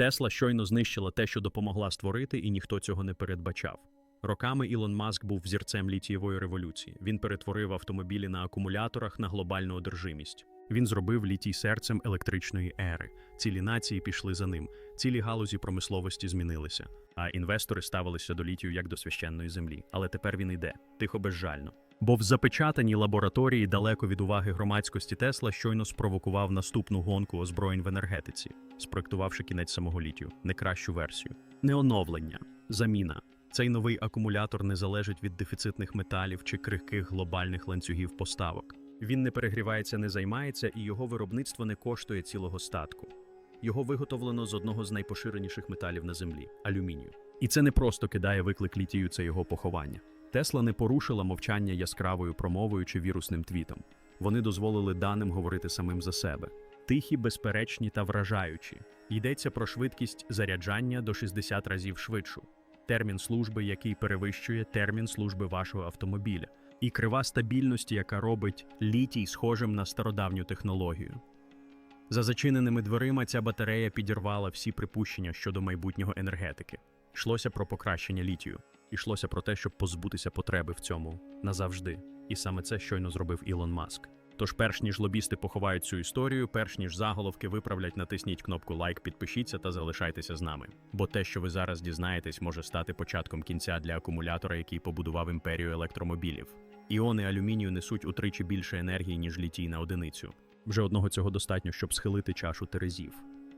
Тесла щойно знищила те, що допомогла створити, і ніхто цього не передбачав. Роками Ілон Маск був взірцем літієвої революції. Він перетворив автомобілі на акумуляторах на глобальну одержимість. Він зробив літій серцем електричної ери. Цілі нації пішли за ним. Цілі галузі промисловості змінилися. А інвестори ставилися до літію як до священної землі. Але тепер він йде тихо безжально. Бо в запечатаній лабораторії далеко від уваги громадськості Тесла щойно спровокував наступну гонку озброєнь в енергетиці, спроектувавши кінець самого літію, не кращу версію. Не оновлення, заміна. Цей новий акумулятор не залежить від дефіцитних металів чи крихких глобальних ланцюгів поставок. Він не перегрівається, не займається, і його виробництво не коштує цілого статку. Його виготовлено з одного з найпоширеніших металів на землі алюмінію. І це не просто кидає виклик літію, це його поховання. Тесла не порушила мовчання яскравою промовою чи вірусним твітом. Вони дозволили даним говорити самим за себе. Тихі, безперечні та вражаючі. Йдеться про швидкість заряджання до 60 разів швидшу, термін служби, який перевищує термін служби вашого автомобіля, і крива стабільності, яка робить літій схожим на стародавню технологію. За зачиненими дверима ця батарея підірвала всі припущення щодо майбутнього енергетики. Йшлося про покращення літію, йшлося про те, щоб позбутися потреби в цьому назавжди. І саме це щойно зробив Ілон Маск. Тож, перш ніж лобісти поховають цю історію, перш ніж заголовки виправлять, натисніть кнопку лайк, підпишіться та залишайтеся з нами. Бо те, що ви зараз дізнаєтесь, може стати початком кінця для акумулятора, який побудував імперію електромобілів. Іони алюмінію несуть утричі більше енергії, ніж літій на одиницю. Вже одного цього достатньо, щоб схилити чашу терезів.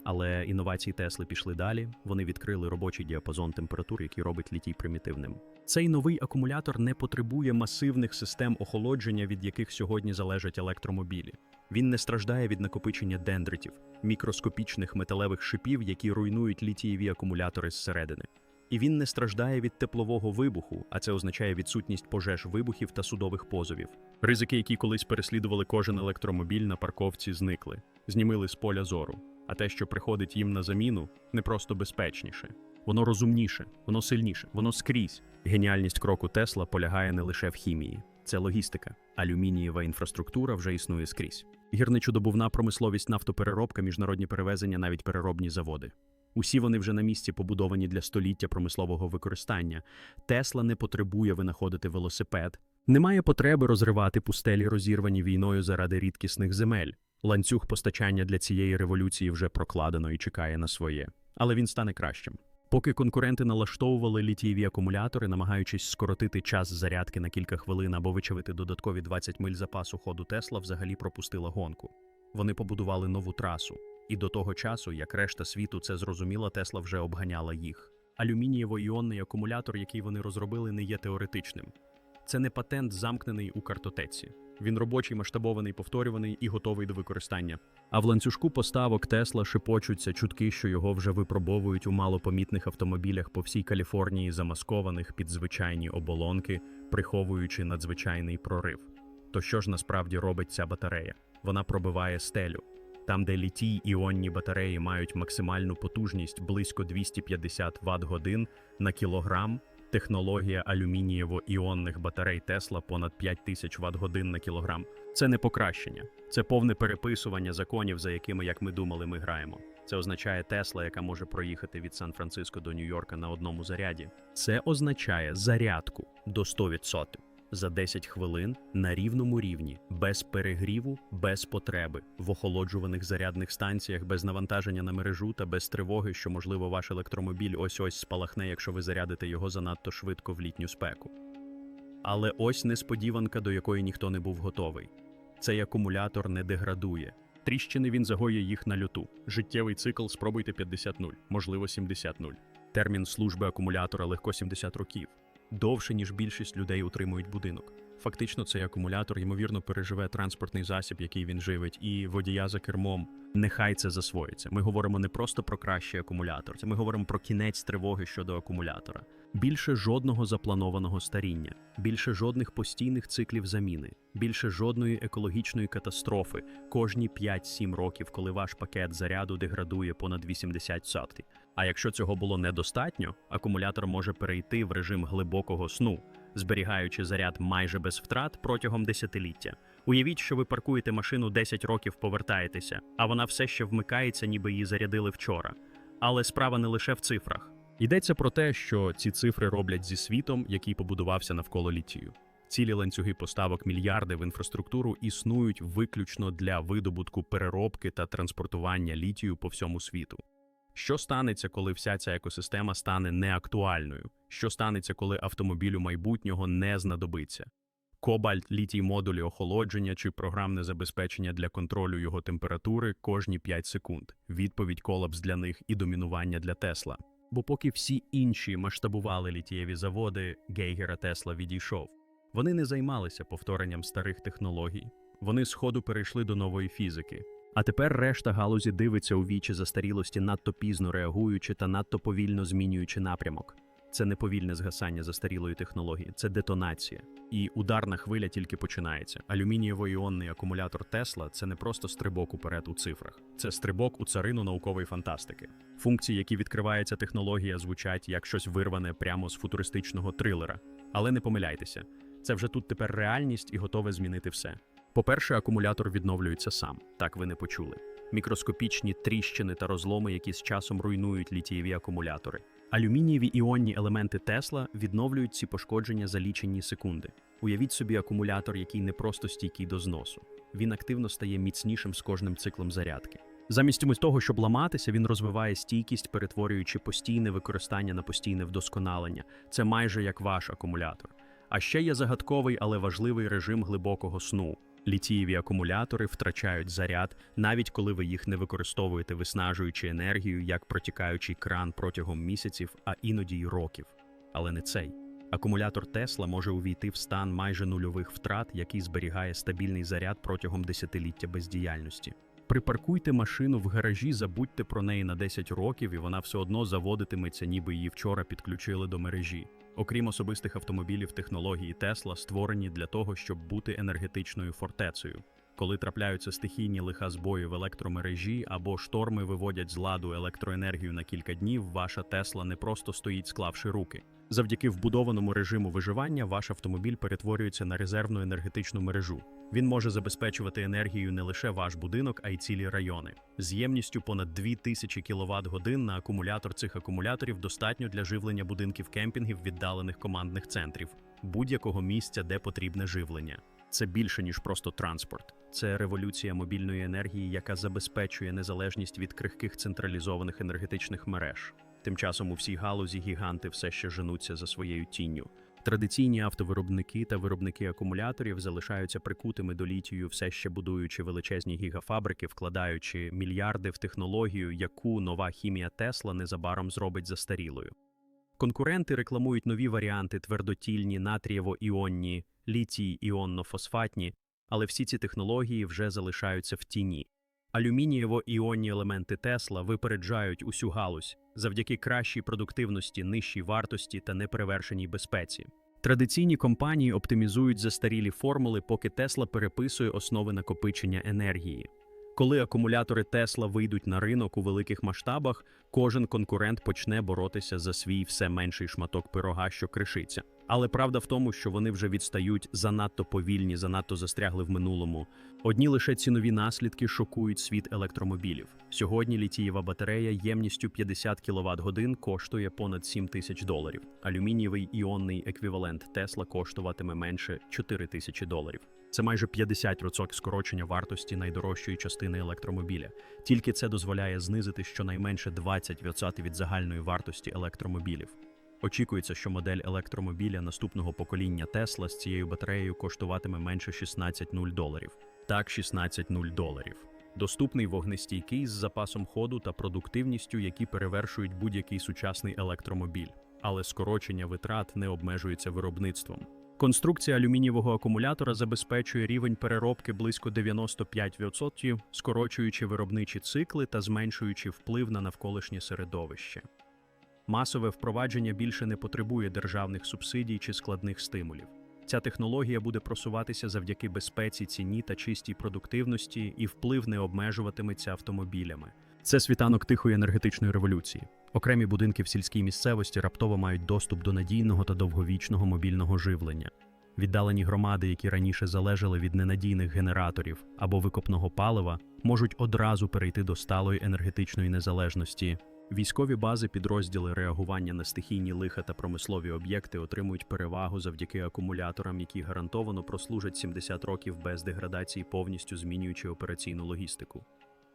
Але інновації Тесли пішли далі. Вони відкрили робочий діапазон температур, який робить літій примітивним. Цей новий акумулятор не потребує масивних систем охолодження, від яких сьогодні залежать електромобілі. Він не страждає від накопичення дендритів, мікроскопічних металевих шипів, які руйнують літієві акумулятори зсередини. І він не страждає від теплового вибуху, а це означає відсутність пожеж вибухів та судових позовів. Ризики, які колись переслідували кожен електромобіль на парковці, зникли, знімили з поля зору. А те, що приходить їм на заміну, не просто безпечніше. Воно розумніше, воно сильніше, воно скрізь. Геніальність кроку Тесла полягає не лише в хімії, це логістика. Алюмінієва інфраструктура вже існує скрізь. Гірничодобувна промисловість, нафтопереробка, міжнародні перевезення, навіть переробні заводи. Усі вони вже на місці побудовані для століття промислового використання. Тесла не потребує винаходити велосипед, немає потреби розривати пустелі, розірвані війною заради рідкісних земель. Ланцюг постачання для цієї революції вже прокладено і чекає на своє, але він стане кращим. Поки конкуренти налаштовували літієві акумулятори, намагаючись скоротити час зарядки на кілька хвилин або вичавити додаткові 20 миль запасу ходу Тесла, взагалі пропустила гонку. Вони побудували нову трасу, і до того часу, як решта світу це зрозуміла, Тесла вже обганяла їх. Алюмінієво-іонний акумулятор, який вони розробили, не є теоретичним. Це не патент, замкнений у картотеці. Він робочий, масштабований, повторюваний і готовий до використання. А в ланцюжку поставок Тесла шепочуться чутки, що його вже випробовують у малопомітних автомобілях по всій Каліфорнії, замаскованих під звичайні оболонки, приховуючи надзвичайний прорив. То що ж насправді робить ця батарея? Вона пробиває стелю. Там, де літій іонні батареї мають максимальну потужність близько 250 Вт годин на кілограм, технологія алюмінієво-іонних батарей Тесла понад 5000 Вт годин на кілограм. Це не покращення, це повне переписування законів, за якими, як ми думали, ми граємо. Це означає Тесла, яка може проїхати від Сан-Франциско до Нью-Йорка на одному заряді. Це означає зарядку до 100% за 10 хвилин на рівному рівні, без перегріву, без потреби, в охолоджуваних зарядних станціях, без навантаження на мережу та без тривоги, що, можливо, ваш електромобіль ось ось спалахне, якщо ви зарядите його занадто швидко в літню спеку. Але ось несподіванка, до якої ніхто не був готовий. Цей акумулятор не деградує. Тріщини він загоює їх на люту. Життєвий цикл спробуйте 50-0, можливо 70-0. Термін служби акумулятора легко 70 років. Довше, ніж більшість людей утримують будинок. Фактично, цей акумулятор, ймовірно, переживе транспортний засіб, який він живить, і водія за кермом. Нехай це засвоїться. Ми говоримо не просто про кращий акумулятор, це ми говоримо про кінець тривоги щодо акумулятора. Більше жодного запланованого старіння, більше жодних постійних циклів заміни, більше жодної екологічної катастрофи кожні 5-7 років, коли ваш пакет заряду деградує понад 80%. А якщо цього було недостатньо, акумулятор може перейти в режим глибокого сну, зберігаючи заряд майже без втрат протягом десятиліття. Уявіть, що ви паркуєте машину 10 років, повертаєтеся, а вона все ще вмикається, ніби її зарядили вчора. Але справа не лише в цифрах. Йдеться про те, що ці цифри роблять зі світом, який побудувався навколо літію. Цілі ланцюги поставок мільярди в інфраструктуру існують виключно для видобутку переробки та транспортування літію по всьому світу. Що станеться, коли вся ця екосистема стане неактуальною? Що станеться, коли автомобілю майбутнього не знадобиться? Кобальт, літій модулі охолодження чи програмне забезпечення для контролю його температури кожні 5 секунд. Відповідь колапс для них і домінування для Тесла. Бо поки всі інші масштабували літієві заводи, Гейгера Тесла відійшов. Вони не займалися повторенням старих технологій. Вони сходу перейшли до нової фізики. А тепер решта галузі дивиться у вічі застарілості, надто пізно реагуючи та надто повільно змінюючи напрямок. Це не повільне згасання застарілої технології, це детонація. І ударна хвиля тільки починається. Алюмінієво-іонний акумулятор Тесла це не просто стрибок уперед у цифрах, це стрибок у царину наукової фантастики. Функції, які відкриває ця технологія, звучать як щось вирване прямо з футуристичного трилера. Але не помиляйтеся, це вже тут тепер реальність і готове змінити все. По-перше, акумулятор відновлюється сам, так ви не почули. Мікроскопічні тріщини та розломи, які з часом руйнують літієві акумулятори. Алюмінієві іонні елементи Тесла відновлюють ці пошкодження за лічені секунди. Уявіть собі акумулятор, який не просто стійкий до зносу. Він активно стає міцнішим з кожним циклом зарядки. Замість того, щоб ламатися, він розвиває стійкість, перетворюючи постійне використання на постійне вдосконалення. Це майже як ваш акумулятор. А ще є загадковий, але важливий режим глибокого сну. Літієві акумулятори втрачають заряд, навіть коли ви їх не використовуєте, виснажуючи енергію як протікаючий кран протягом місяців, а іноді й років. Але не цей. Акумулятор Тесла може увійти в стан майже нульових втрат, який зберігає стабільний заряд протягом десятиліття бездіяльності. Припаркуйте машину в гаражі, забудьте про неї на 10 років, і вона все одно заводитиметься, ніби її вчора підключили до мережі. Окрім особистих автомобілів, технології Тесла створені для того, щоб бути енергетичною фортецею. Коли трапляються стихійні лиха збої в електромережі або шторми виводять з ладу електроенергію на кілька днів, ваша Тесла не просто стоїть, склавши руки. Завдяки вбудованому режиму виживання ваш автомобіль перетворюється на резервну енергетичну мережу. Він може забезпечувати енергією не лише ваш будинок, а й цілі райони. З ємністю понад 2000 кВт годин на акумулятор цих акумуляторів достатньо для живлення будинків кемпінгів віддалених командних центрів, будь-якого місця, де потрібне живлення. Це більше ніж просто транспорт. Це революція мобільної енергії, яка забезпечує незалежність від крихких централізованих енергетичних мереж. Тим часом у всій галузі гіганти все ще женуться за своєю тінню. Традиційні автовиробники та виробники акумуляторів залишаються прикутими до літію, все ще будуючи величезні гігафабрики, вкладаючи мільярди в технологію, яку нова хімія Тесла незабаром зробить застарілою. Конкуренти рекламують нові варіанти твердотільні, натрієво-іонні, літій-іонно-фосфатні, але всі ці технології вже залишаються в тіні. Алюмінієво-іонні елементи Тесла випереджають усю галузь завдяки кращій продуктивності, нижчій вартості та неперевершеній безпеці. Традиційні компанії оптимізують застарілі формули, поки Тесла переписує основи накопичення енергії. Коли акумулятори Тесла вийдуть на ринок у великих масштабах, кожен конкурент почне боротися за свій все менший шматок пирога, що кришиться. Але правда в тому, що вони вже відстають занадто повільні, занадто застрягли в минулому. Одні лише цінові наслідки шокують світ електромобілів. Сьогодні літієва батарея ємністю 50 кВт годин коштує понад 7 тисяч доларів. Алюмінієвий іонний еквівалент Тесла коштуватиме менше 4 тисячі доларів. Це майже 50% скорочення вартості найдорожчої частини електромобіля. Тільки це дозволяє знизити щонайменше 20% від загальної вартості електромобілів. Очікується, що модель електромобіля наступного покоління Тесла з цією батареєю коштуватиме менше 16,0 доларів. Так, 16,0 доларів. Доступний вогнестійкий з запасом ходу та продуктивністю, які перевершують будь-який сучасний електромобіль. Але скорочення витрат не обмежується виробництвом. Конструкція алюмінієвого акумулятора забезпечує рівень переробки близько 95%, скорочуючи виробничі цикли та зменшуючи вплив на навколишнє середовище. Масове впровадження більше не потребує державних субсидій чи складних стимулів. Ця технологія буде просуватися завдяки безпеці, ціні та чистій продуктивності, і вплив не обмежуватиметься автомобілями. Це світанок тихої енергетичної революції. Окремі будинки в сільській місцевості раптово мають доступ до надійного та довговічного мобільного живлення. Віддалені громади, які раніше залежали від ненадійних генераторів або викопного палива, можуть одразу перейти до сталої енергетичної незалежності. Військові бази, підрозділи реагування на стихійні лиха та промислові об'єкти отримують перевагу завдяки акумуляторам, які гарантовано прослужать 70 років без деградації, повністю змінюючи операційну логістику.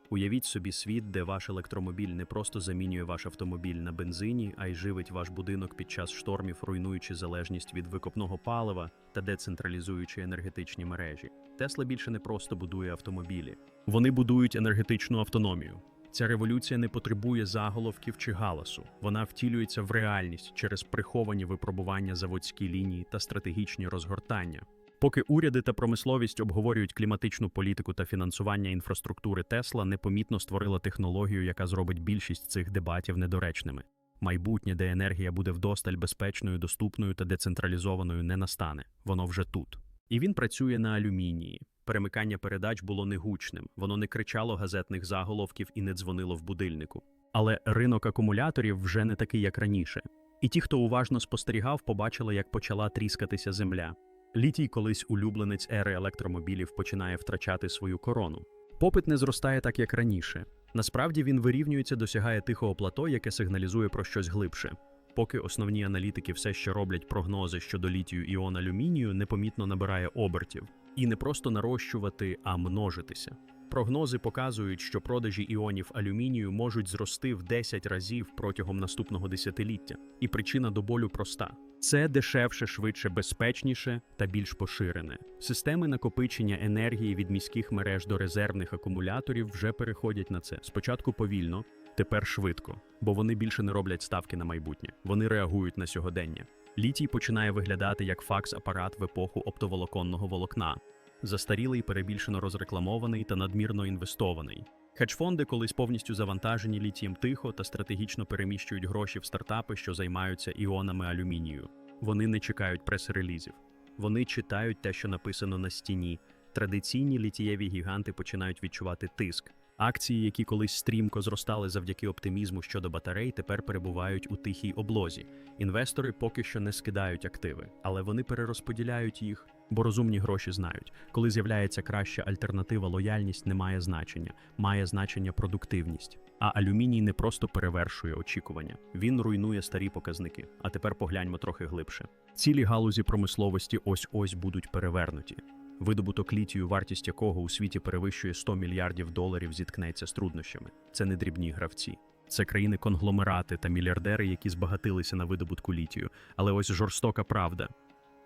Уявіть собі світ, де ваш електромобіль не просто замінює ваш автомобіль на бензині, а й живить ваш будинок під час штормів, руйнуючи залежність від викопного палива та децентралізуючи енергетичні мережі. Тесла більше не просто будує автомобілі, вони будують енергетичну автономію. Ця революція не потребує заголовків чи галасу. Вона втілюється в реальність через приховані випробування заводські лінії та стратегічні розгортання. Поки уряди та промисловість обговорюють кліматичну політику та фінансування інфраструктури, Тесла непомітно створила технологію, яка зробить більшість цих дебатів недоречними. Майбутнє, де енергія буде вдосталь безпечною, доступною та децентралізованою, не настане. Воно вже тут. І він працює на алюмінії. Перемикання передач було негучним, воно не кричало газетних заголовків і не дзвонило в будильнику. Але ринок акумуляторів вже не такий, як раніше. І ті, хто уважно спостерігав, побачили, як почала тріскатися земля. Літій, колись улюбленець ери електромобілів, починає втрачати свою корону. Попит не зростає так, як раніше. Насправді він вирівнюється, досягає тихого плато, яке сигналізує про щось глибше. Поки основні аналітики все ще роблять прогнози щодо літію іон алюмінію, непомітно набирає обертів. І не просто нарощувати, а множитися. Прогнози показують, що продажі іонів алюмінію можуть зрости в 10 разів протягом наступного десятиліття. І причина до болю проста: це дешевше, швидше, безпечніше та більш поширене. Системи накопичення енергії від міських мереж до резервних акумуляторів вже переходять на це. Спочатку повільно, тепер швидко, бо вони більше не роблять ставки на майбутнє. Вони реагують на сьогодення. Літій починає виглядати як факс-апарат в епоху оптоволоконного волокна. Застарілий, перебільшено розрекламований та надмірно інвестований. Хедж-фонди колись повністю завантажені літієм тихо та стратегічно переміщують гроші в стартапи, що займаються іонами алюмінію. Вони не чекають прес-релізів. Вони читають те, що написано на стіні. Традиційні літієві гіганти починають відчувати тиск. Акції, які колись стрімко зростали завдяки оптимізму щодо батарей, тепер перебувають у тихій облозі. Інвестори поки що не скидають активи, але вони перерозподіляють їх, бо розумні гроші знають. Коли з'являється краща альтернатива, лояльність не має значення, має значення продуктивність. А алюміній не просто перевершує очікування, він руйнує старі показники. А тепер погляньмо трохи глибше. Цілі галузі промисловості ось ось будуть перевернуті. Видобуток літію, вартість якого у світі перевищує 100 мільярдів доларів, зіткнеться з труднощами. Це не дрібні гравці. Це країни-конгломерати та мільярдери, які збагатилися на видобутку літію. Але ось жорстока правда.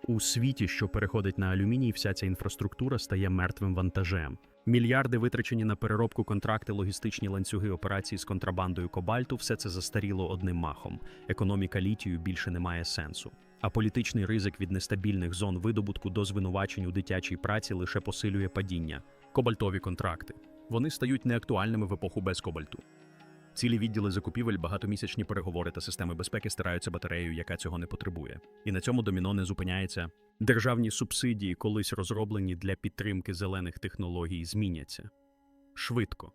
У світі, що переходить на алюміній, вся ця інфраструктура стає мертвим вантажем. Мільярди витрачені на переробку контракти, логістичні ланцюги операції з контрабандою кобальту, все це застаріло одним махом. Економіка літію більше не має сенсу. А політичний ризик від нестабільних зон видобутку до звинувачень у дитячій праці лише посилює падіння. Кобальтові контракти. Вони стають неактуальними в епоху без кобальту. Цілі відділи закупівель, багатомісячні переговори та системи безпеки стираються батареєю, яка цього не потребує. І на цьому доміно не зупиняється. Державні субсидії, колись розроблені для підтримки зелених технологій, зміняться швидко.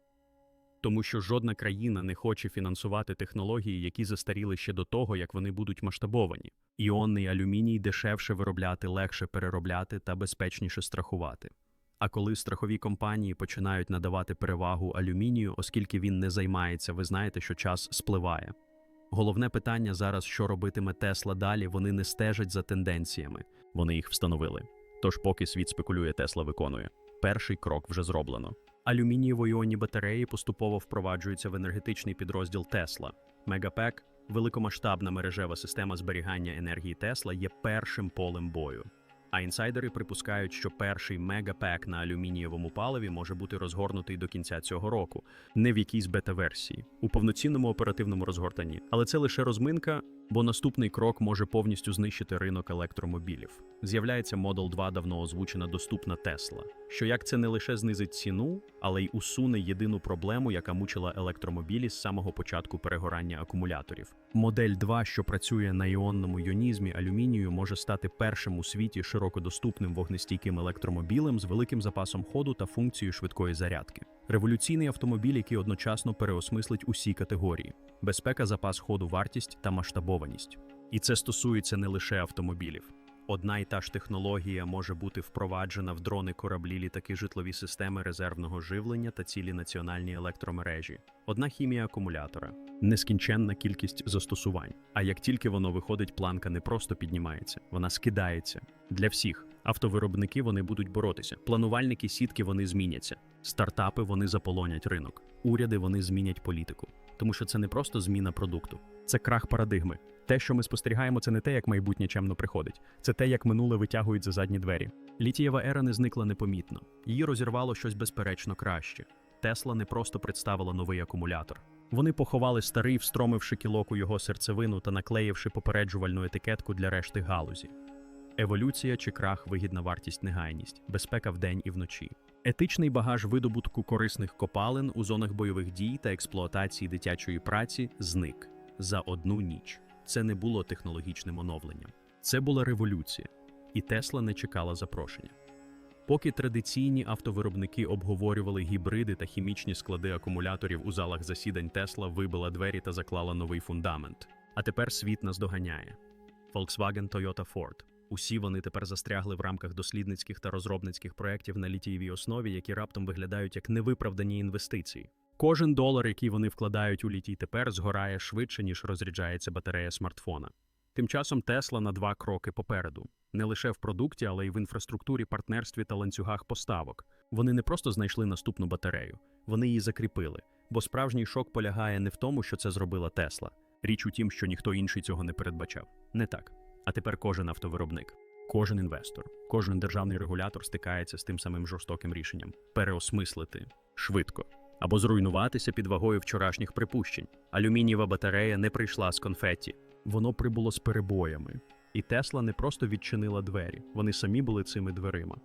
Тому що жодна країна не хоче фінансувати технології, які застаріли ще до того, як вони будуть масштабовані. Іонний алюміній дешевше виробляти, легше переробляти та безпечніше страхувати. А коли страхові компанії починають надавати перевагу алюмінію, оскільки він не займається, ви знаєте, що час спливає. Головне питання зараз, що робитиме Тесла далі, вони не стежать за тенденціями, вони їх встановили. Тож, поки світ спекулює, Тесла виконує. Перший крок вже зроблено. Алюмінієво-іонні батареї поступово впроваджуються в енергетичний підрозділ Тесла. Мегапек, великомасштабна мережева система зберігання енергії Тесла, є першим полем бою. А інсайдери припускають, що перший мегапек на алюмінієвому паливі може бути розгорнутий до кінця цього року, не в якійсь бета-версії, у повноцінному оперативному розгортанні. Але це лише розминка, бо наступний крок може повністю знищити ринок електромобілів. З'являється Model 2 давно озвучена доступна Тесла, що як це не лише знизить ціну, але й усуне єдину проблему, яка мучила електромобілі з самого початку перегорання акумуляторів. Модель 2, що працює на іонному йонізмі алюмінію, може стати першим у світі широкодоступним вогнестійким електромобілем з великим запасом ходу та функцією швидкої зарядки. Революційний автомобіль, який одночасно переосмислить усі категорії: безпека, запас ходу, вартість та масштабованість. І це стосується не лише автомобілів. Одна і та ж технологія може бути впроваджена в дрони, кораблі, літаки, житлові системи резервного живлення та цілі національні електромережі. Одна хімія акумулятора, нескінченна кількість застосувань. А як тільки воно виходить, планка не просто піднімається, вона скидається. Для всіх автовиробники вони будуть боротися. Планувальники сітки вони зміняться. Стартапи вони заполонять ринок. Уряди вони змінять політику. Тому що це не просто зміна продукту, це крах парадигми. Те, що ми спостерігаємо, це не те, як майбутнє чемно приходить, це те, як минуле витягують за задні двері. Літієва ера не зникла непомітно. Її розірвало щось безперечно краще. Тесла не просто представила новий акумулятор. Вони поховали старий, встромивши кілок у його серцевину та наклеївши попереджувальну етикетку для решти галузі. Еволюція чи крах, вигідна вартість, негайність, безпека вдень і вночі. Етичний багаж видобутку корисних копалин у зонах бойових дій та експлуатації дитячої праці зник за одну ніч. Це не було технологічним оновленням. Це була революція, і Тесла не чекала запрошення. Поки традиційні автовиробники обговорювали гібриди та хімічні склади акумуляторів у залах засідань, Тесла вибила двері та заклала новий фундамент. А тепер світ нас доганяє. Volkswagen, Toyota, Ford. Усі вони тепер застрягли в рамках дослідницьких та розробницьких проєктів на літієвій основі, які раптом виглядають як невиправдані інвестиції. Кожен долар, який вони вкладають у літій тепер, згорає швидше, ніж розряджається батарея смартфона. Тим часом Тесла на два кроки попереду не лише в продукті, але й в інфраструктурі, партнерстві та ланцюгах поставок. Вони не просто знайшли наступну батарею, вони її закріпили. Бо справжній шок полягає не в тому, що це зробила Тесла. Річ у тім, що ніхто інший цього не передбачав. Не так. А тепер кожен автовиробник, кожен інвестор, кожен державний регулятор стикається з тим самим жорстоким рішенням переосмислити швидко або зруйнуватися під вагою вчорашніх припущень. Алюмінієва батарея не прийшла з конфетті, воно прибуло з перебоями. І Тесла не просто відчинила двері, вони самі були цими дверима.